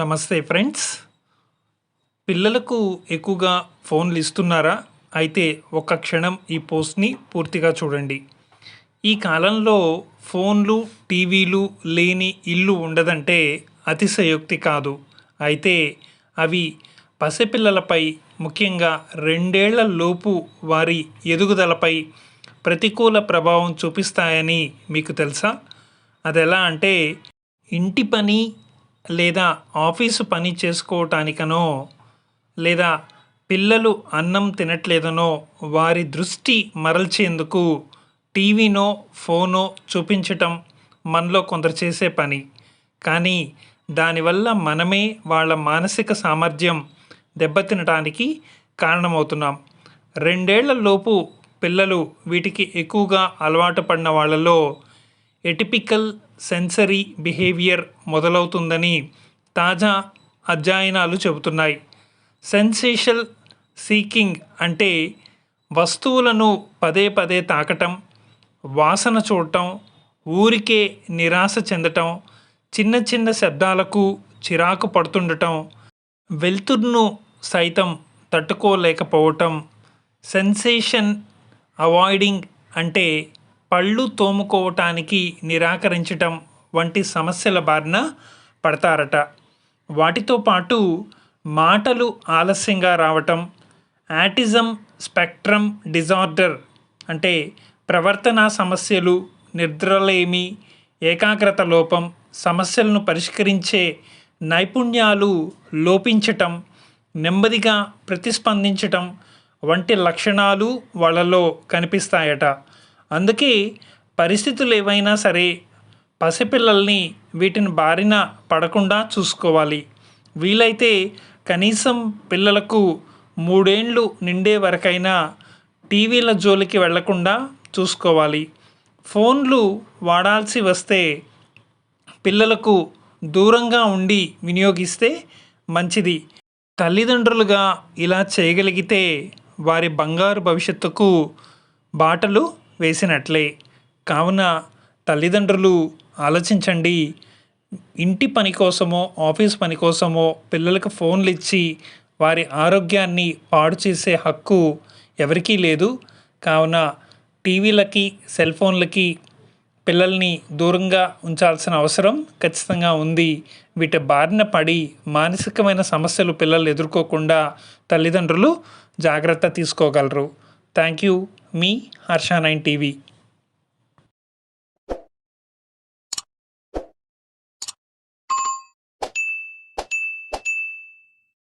నమస్తే ఫ్రెండ్స్. పిల్లలకు ఎక్కువగా ఫోన్లు ఇస్తున్నారా? అయితే ఒక్క క్షణం ఈ పోస్ట్ని పూర్తిగా చూడండి. ఈ కాలంలో ఫోన్లు టీవీలు లేని ఇల్లు ఉండదంటే అతిశయోక్తి కాదు. అయితే అవి పసిపిల్లలపై ముఖ్యంగా రెండేళ్ళ లోపు వారి ఎదుగుదలపై ప్రతికూల ప్రభావం చూపిస్తాయని మీకు తెలుసా? అది ఎలా అంటే ఇంటి పని లేదా ఆఫీసు పని చేసుకోవటానికనో లేదా పిల్లలు అన్నం తినట్లేదనో వారి దృష్టి మరల్చేందుకు టీవీనో ఫోనో చూపించటం మనలో కొందరు చేసే పని. కానీ దానివల్ల మనమే వాళ్ళ మానసిక సామర్థ్యం దెబ్బతినటానికి కారణమవుతున్నాం. రెండేళ్ళలోపు పిల్లలు వీటికి ఎక్కువగా అలవాటు పడిన వాళ్ళలో ఎటిపికల్ సెన్సరీ బిహేవియర్ మొదలవుతుందని తాజా అధ్యయనాలు చెబుతున్నాయి. సెన్సేషల్ సీకింగ్ అంటే వస్తువులను పదే పదే తాకటం వాసన చూడటం ఊరికే నిరాశ చెందటం చిన్న చిన్న శబ్దాలకు చిరాకు పడుతుండటం వెలుతురును సైతం తట్టుకోలేకపోవటం సెన్సేషన్ అవాయిడింగ్ అంటే పళ్ళు తోముకోవటానికి నిరాకరించటం వంటి సమస్యల బారిన పడతారట. వాటితో పాటు మాటలు ఆలస్యంగా రావటం యాటిజం స్పెక్ట్రమ్ డిజార్డర్ అంటే ప్రవర్తన సమస్యలు నిద్రలేమి ఏకాగ్రత లోపం సమస్యలను పరిష్కరించే నైపుణ్యాలు లోపించటం నెమ్మదిగా ప్రతిస్పందించటం వంటి లక్షణాలు వాళ్ళలో కనిపిస్తాయట. అందుకే పరిస్థితులు ఏవైనా సరే పసిపిల్లల్ని వీటిని బారిన పడకుండా చూసుకోవాలి. వీలైతే కనీసం పిల్లలకు మూడేండ్లు నిండే వరకైనా టీవీల జోలికి వెళ్ళకుండా చూసుకోవాలి. ఫోన్లు వాడాల్సి వస్తే పిల్లలకు దూరంగా ఉండి వినియోగిస్తే మంచిది. తల్లిదండ్రులుగా ఇలా చేయగలిగితే వారి బంగారు భవిష్యత్తుకు బాటలు వేసినట్లే. కావున తల్లిదండ్రులు ఆలోచించండి. ఇంటి పని కోసమో ఆఫీస్ పని కోసమో పిల్లలకు ఫోన్లు ఇచ్చి వారి ఆరోగ్యాన్ని పాడు చేసే హక్కు ఎవరికీ లేదు. కావున టీవీలకి సెల్ ఫోన్లకి పిల్లల్ని దూరంగా ఉంచాల్సిన అవసరం ఖచ్చితంగా ఉంది. వీటి బారిన పడి మానసికమైన సమస్యలు పిల్లలు ఎదుర్కోకుండా తల్లిదండ్రులు జాగ్రత్త తీసుకోగలరు. థ్యాంక్ యూ मी हर्षा नाइन टीवी